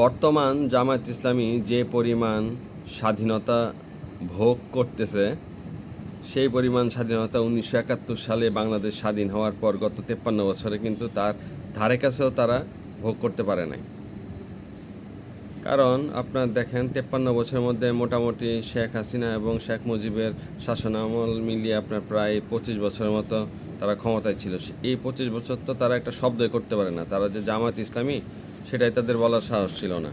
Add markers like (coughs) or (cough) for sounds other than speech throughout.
বর্তমান জামায়াত ইসলামী যে পরিমাণ স্বাধীনতা ভোগ করতেছে, সেই পরিমাণ স্বাধীনতা উনিশশো একাত্তর সালে বাংলাদেশ স্বাধীন হওয়ার পর গত তেপ্পান্ন বছরে কিন্তু তার ধারে কাছেও তারা ভোগ করতে পারে নাই। কারণ আপনার দেখেন, তেপ্পান্ন বছরের মধ্যে মোটামুটি শেখ হাসিনা এবং শেখ মুজিবের শাসনামল মিলিয়ে আপনার প্রায় পঁচিশ বছরের মতো তারা ক্ষমতায় ছিল। এই পঁচিশ বছর তো তারা একটা শব্দই করতে পারে না। তারা যে জামাত ইসলামী সেটাই তাদের বলার সাহস ছিল না।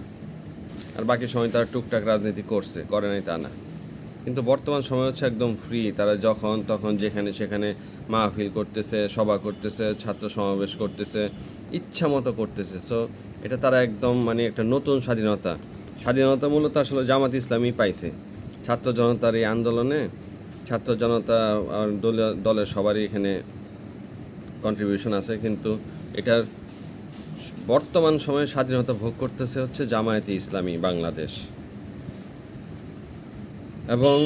আর বাকি সময় তারা টুকটাক রাজনীতি করছে, করে নাই তা না। কিন্তু বর্তমান সময় হচ্ছে একদম ফ্রি তারা যখন তখন যেখানে সেখানে মাহফিল করতেছে, সভা করতেছে, ছাত্র সমাবেশ করতেছে, ইচ্ছা মতো করতেছে। সো এটা তারা একদম মানে একটা নতুন স্বাধীনতা। স্বাধীনতা মূলত আসলে জামাত ইসলামী পাইছে। ছাত্র জনতার এই আন্দোলনে ছাত্র জনতা দলের সবারই এখানে কন্ট্রিবিউশন আছে। কিন্তু এটার বর্তমান সময়ে স্বাধীনতা ভোগ করতেছে হচ্ছে জামায়াতে ইসলামী বাংলাদেশ। এবং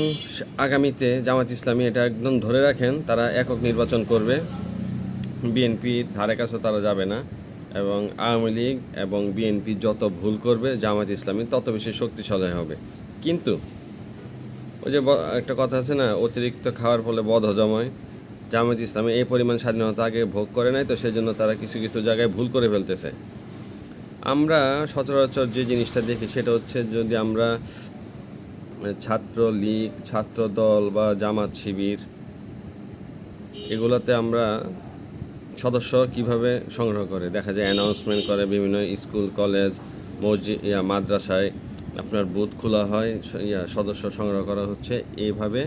আগামীতে জামাত ইসলামী এটা একদম ধরে রাখেন, তারা একক নির্বাচন করবে। বিএনপি ধারে কাছে তারা যাবে না। এবং আওয়ামী লীগ এবং বিএনপি যত ভুল করবে জামাত ইসলামী তত বেশি শক্তিশালী হবে। কিন্তু ওই যে একটা কথা আছে না, অতিরিক্ত খাওয়ার ফলে বদ হজম হয়। জামাত ইসলামী এই পরিমাণ স্বাধীনতা আগে ভোগ করে নাই তো সেই জন্য তারা কিছু কিছু জায়গায় ভুল করে ফেলতেছে। আমরা সচরাচর যে জিনিসটা দেখি সেটা হচ্ছে যদি আমরা ছাত্র লীগ ছাত্র দল বা জামাত শিবির, এগুলোতে আমরা সদস্য কীভাবে সংগ্রহ করে? দেখা যায় অ্যানাউন্সমেন্ট করে বিভিন্ন স্কুল কলেজ মসজিদ, ইয়া, মাদ্রাসায় আপনার বুথ খোলা হয় ইয়া, সদস্য সংগ্রহ করা হচ্ছে। এইভাবে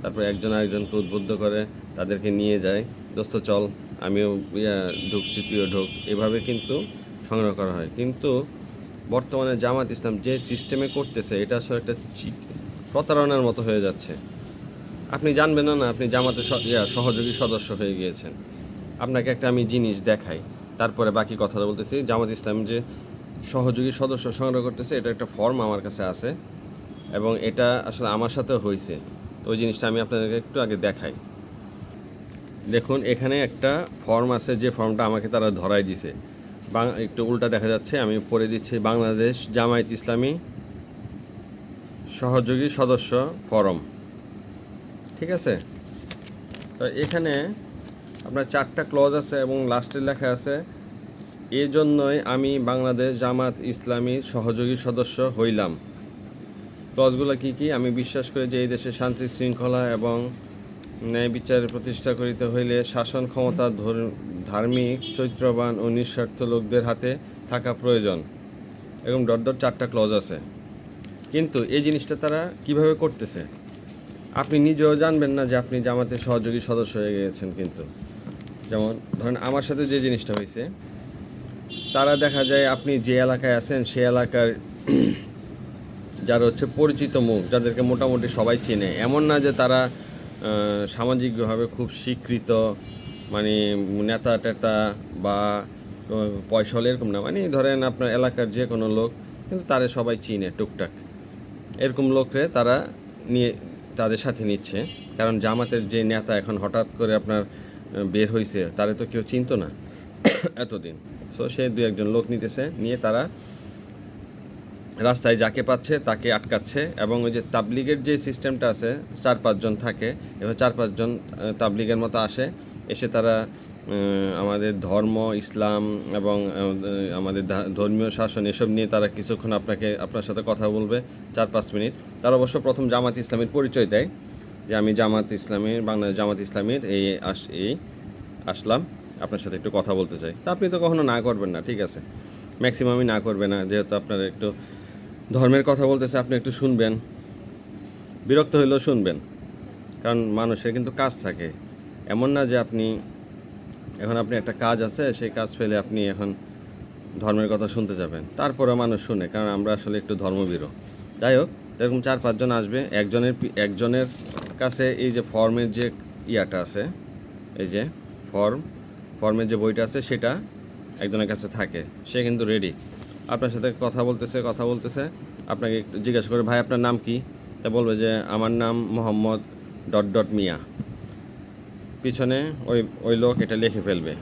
তারপর একজন আরেকজনকে উদ্বুদ্ধ করে তাদেরকে নিয়ে যায়, দোস্ত, চল, আমিও, ইয়া, ঢুকছি, তুইও ঢুক। এভাবে কিন্তু সংগ্রহ করা হয়। কিন্তু বর্তমানে জামাত ইসলাম যে সিস্টেমে করতেছে এটা আসলে একটা প্রতারণার মতো হয়ে যাচ্ছে। আপনি জানবেন না আপনি জামাতে স- ইয়া, সহযোগী সদস্য হয়ে গিয়েছেন। আপনাকে একটা আমি জিনিস দেখাই। তারপরে বাকি কথাটা বলতেছি জামাত ইসলাম যে সহযোগী সদস্য সংগ্রহ করতেছে এটা একটা ফর্ম আমার কাছে আছে এবং এটা আসলে আমার সাথেও হয়েছে তো ওই জিনিসটা আমি আপনাদেরকে একটু আগে দেখাই। দেখুন এখানে একটা ফর্ম আছে যে ফর্মটা আমাকে তারা ধরাই দিছে। একটু উল্টা দেখা যাচ্ছে, আমি পড়ে দিচ্ছি বাংলাদেশ জামায়াত ইসলামী সহযোগী সদস্য ফরম। ঠিক আছে? তো এখানে আপনার চারটা ক্লজ আছে এবং লাস্টে লেখা আছে এই জন্যই আমি বাংলাদেশ জামাত ইসলামী সহযোগী সদস্য হইলাম। ক্লজগুলো কি কি? আমি বিশ্বাস করি যে এই দেশে শান্তি শৃঙ্খলা এবং ন্যায় বিচার প্রতিষ্ঠা করিতে হইলে শাসন ক্ষমতা ধর- ধার্মিক চৈত্রবান ও নিঃস্বার্থ লোকদের হাতে থাকা প্রয়োজন এবং ডট ডট চারটা ক্লজ আছে। কিন্তু এই জিনিসটা তারা কীভাবে করতেছে? আপনি নিজেও জানবেন না যে আপনি জামাতের সহযোগী সদস্য হয়ে গিয়েছেন কিন্তু। যেমন ধরেন আমার সাথে যে জিনিসটা হয়েছে, তারা দেখা যায় আপনি যে এলাকায় আছেন, সে এলাকার (clears throat) যারা হচ্ছে পরিচিত মুখ যাদেরকে মোটামুটি সবাই চেনে। এমন না যে তারা সামাজিকভাবে খুব স্বীকৃত মানে নেতা টেতা বা আহ, পয়সা এরকম না মানে ধরেন আপনার এলাকার যে কোনো লোক কিন্তু তারা সবাই চিনে টুকটাক। এরকম লোকরে তারা নিয়ে তাদের সাথে নিচ্ছে। কারণ জামাতের যে নেতা এখন হঠাৎ করে আপনার বের হয়েছে তারে তো কেউ চিনতো না। (coughs) এতদিন। সো সে দু একজন লোক নিতেছে নিয়ে তারা রাস্তায় যাকে পাচ্ছে তাকে আটকাচ্ছে এবং ওই যে তাবলিগের যে সিস্টেমটা আছে, চার পাঁচজন থাকে এবং চার পাঁচজন তাবলিগের মতো আসে, এসে তারা আমাদের ধর্ম, ইসলাম এবং আমাদের ধর্মীয় শাসন এসব নিয়ে তারা কিছুক্ষণ আপনাকে, আপনার সাথে কথা বলবে চার পাঁচ মিনিট। তারা অবশ্য প্রথম জামাত ইসলামের পরিচয় দেয় যে আমি জামাত ইসলামের, বাংলাদেশ জামাত ইসলামের এই আস, এই আসলাম, আপনার সাথে একটু কথা বলতে চাই। তা আপনি তো কখনো না করবেন না, ঠিক আছে। ম্যাক্সিমামই না করবে না, যেহেতু আপনার একটু ধর্মের কথা বলতেছে, আপনি একটু শুনবেন। বিরক্ত হইলেও শুনবেন। কারণ মানুষের কিন্তু কাজ থাকে। এমন না যে আপনি, এখন আপনি একটা কাজ আছে, সেই কাজ পেলে আপনি এখন ধর্মের কথা শুনতে যাবেন। তারপরে মানুষ শুনে, কারণ আমরা আসলে একটু ধর্মবিরো যাই হোক, এরকম চার, পাঁচজন আসবে। একজনের একজনের কাছে এই যে ফর্মের যে ইয়াটা আছে, এই যে ফর্ম, ফর্মের যে বইটা আছে, সেটা একজনের কাছে থাকে। সে কিন্তু রেডি আপনার সাথে কথা বলতেছে কথা বলতেছে। আপনাকে একটু জিজ্ঞাসা করে, ভাই, আপনার নাম কি? তা বলবে যে, আমার নাম মোহাম্মদ ডট ডট মিয়া। পিছনে ওই ওই লোক এটা লিখে ফেলবে।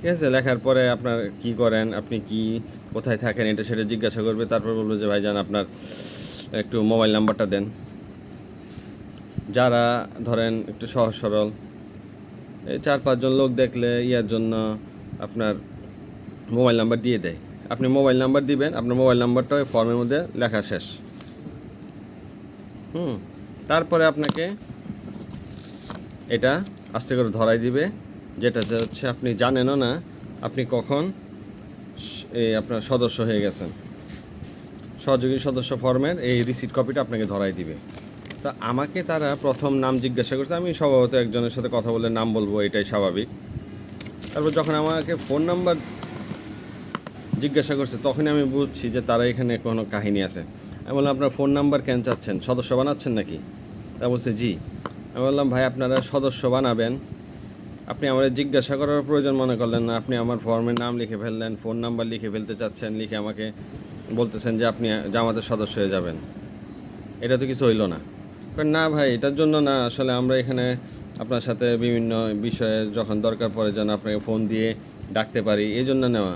ঠিক আছে? লেখার পরে আপনার কি করেন, আপনি কি, কোথায় থাকেন এটা সেটা জিজ্ঞাসা করবে, তারপর বলবে যে ভাইজান আপনার একটু মোবাইল নাম্বারটা দেন। যারা, ধরেন, একটু সহজ সরল, এই চার পাঁচজন লোক দেখলে ইয়ার জন্য আপনার মোবাইল নাম্বার দিয়ে দেয়। আপনি মোবাইল নাম্বার দিবেন, আপনার মোবাইল নাম্বারটা ওই ফর্মের মধ্যে লেখা শেষ। হুম, তারপরে আপনাকে এটা আস্তে করে ধরাই দিবে, যেটাতে হচ্ছে আপনি জানেনও না আপনি কখন এই আপনার সদস্য হয়ে গেছেন। সহযোগী সদস্য ফর্মের এই রিসিট কপিটা আপনাকে ধরাই দিবে। তা আমাকে তারা প্রথম নাম জিজ্ঞাসা করছে, আমি স্বভাবত একজনের সাথে কথা বলে নাম বলব, এটাই স্বাভাবিক। তারপর যখন আমাকে ফোন নাম্বার জিজ্ঞাসা করছে, তখনই আমি বুঝছি যে তারা এখানে কোনো কাহিনী আছে। আমি বললাম, আপনার ফোন নাম্বার কেন চাচ্ছেন? সদস্য বানাচ্ছেন নাকি? তা বলছে, জি। আমি বললাম, ভাই, আপনারা সদস্য বানাবেন। আপনি আমাদের জিজ্ঞাসা করার প্রয়োজন মনে করলেন না। আপনি আমার ফর্মের নাম লিখে ফেললেন, ফোন নাম্বার লিখে ফেলতে চাচ্ছেন, লিখে আমাকে বলতেছেন যে আপনি জামাতের সদস্য হয়ে যাবেন। এটা তো কিছু হইল না। না ভাই, এটার জন্য না। আসলে আমরা এখানে আপনার সাথে বিভিন্ন বিষয়ে যখন দরকার পড়ে যেন আপনাকে ফোন দিয়ে ডাকতে পারি এই জন্য নেওয়া।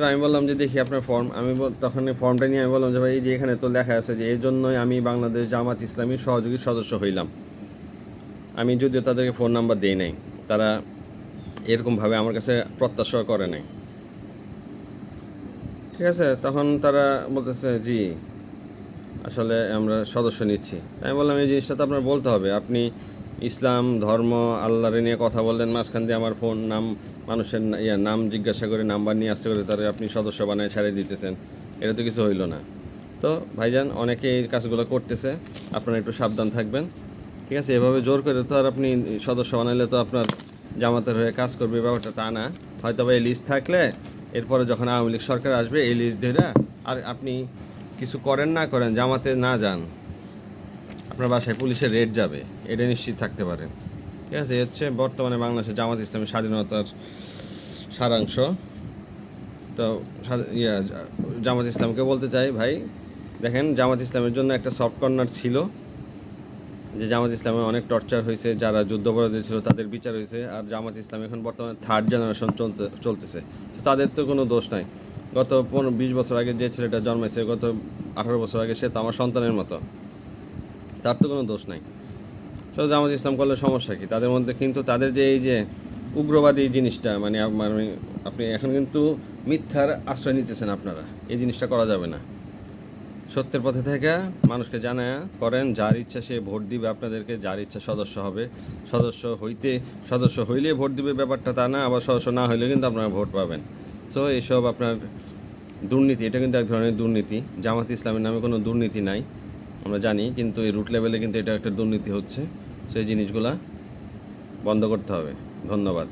তো আমি বললাম যে দেখি আপনার ফর্ম আমি তখন ফর্মটা নিয়ে আমি বললাম যে ভাই, এই যে এখানে তো লেখা আছে যে এই জন্যই আমি বাংলাদেশ জামাত ইসলামীর সহযোগী সদস্য হইলাম। আমি যদিও তাদেরকে ফোন নাম্বার দিই নাই, তারা এরকমভাবে আমার কাছে প্রত্যাশা করে নাই। ঠিক আছে, তখন তারা বলতেছে, জি, আসলে আমরা সদস্য নিচ্ছি। আমি বললাম, এই জিনিসটা তো আপনার বলতে হবে। আপনি ইসলাম, ধর্ম, আল্লাহর নিয়ে কথা বললেন, মাঝখান দিয়ে আমার ফোন, নাম, মানুষের ইয়া, নাম জিজ্ঞাসা করে, নাম্বার নিয়ে আসতে করে তারা আপনি সদস্য বানায় ছাড়িয়ে দিতেছেন। এটা তো কিছু হইল না। তো ভাইজান অনেকে এই কাজগুলো করতেছে, আপনারা একটু সাবধান থাকবেন। ঠিক আছে? এভাবে জোর করে তো আর আপনি সদস্য বানাইলে তো আপনার জামাতের হয়ে কাজ করবে ব্যাপারটা তা না। হয়তো বা এই লিস্ট থাকলে এরপরে যখন আওয়ামী লীগ সরকার আসবে, এই লিস্ট ধরে আর আপনি কিছু করেন না করেন, জামাতে না যান। আপনার বাসায় পুলিশের রেড যাবে, এটা নিশ্চিত থাকতে পারেন। ঠিক আছে হচ্ছে বর্তমানে বাংলাদেশের জামাত ইসলামের স্বাধীনতার সারাংশ। তো ইয়া, জামাত ইসলামকে বলতে চাই ভাই, দেখেন জামাত ইসলামের জন্য একটা সফট কর্নার ছিল, যে জামাত ইসলামে অনেক টর্চার হয়েছে, যারা যুদ্ধাপরাধী ছিল তাদের বিচার হয়েছে, আর জামাত ইসলাম এখন বর্তমানে থার্ড জেনারেশন চলতে, চলতেছে। তাদের তো কোনো দোষ নাই। গত পনেরো, বিশ বছর আগে যে ছেলেটা জন্মেছে গত আঠারো বছর আগে সে তো আমার সন্তানের মতো। তার তো কোনো দোষ নাই। তো জামাত ইসলাম করলে সমস্যা কি? তাদের মধ্যে কিন্তু তাদের যে এই যে উগ্রবাদী জিনিসটা মানে মানে আপনি এখন কিন্তু মিথ্যার আশ্রয় নিতেছেন আপনারা। এই জিনিসটা করা যাবে না। সত্যের পথে থেকে মানুষকে জানায় করেন, যার ইচ্ছা সে ভোট দিবে, আপনাদেরকে যার ইচ্ছা সদস্য হবে। সদস্য হইতে, সদস্য হইলে ভোট দিবে ব্যাপারটা তা না, আবার সদস্য না হইলে কিন্তু আপনারা ভোট পাবেন। তো এইসব আপনার দুর্নীতি, এটা কিন্তু এক ধরনের দুর্নীতি। জামাত ইসলামের নামে কোনো দুর্নীতি নাই। আমরা জানি, কিন্তু এই রুট লেভেলে কিন্তু এটা একটা দুর্নীতি হচ্ছে। সেই জিনিসগুলা বন্ধ করতে হবে। ধন্যবাদ।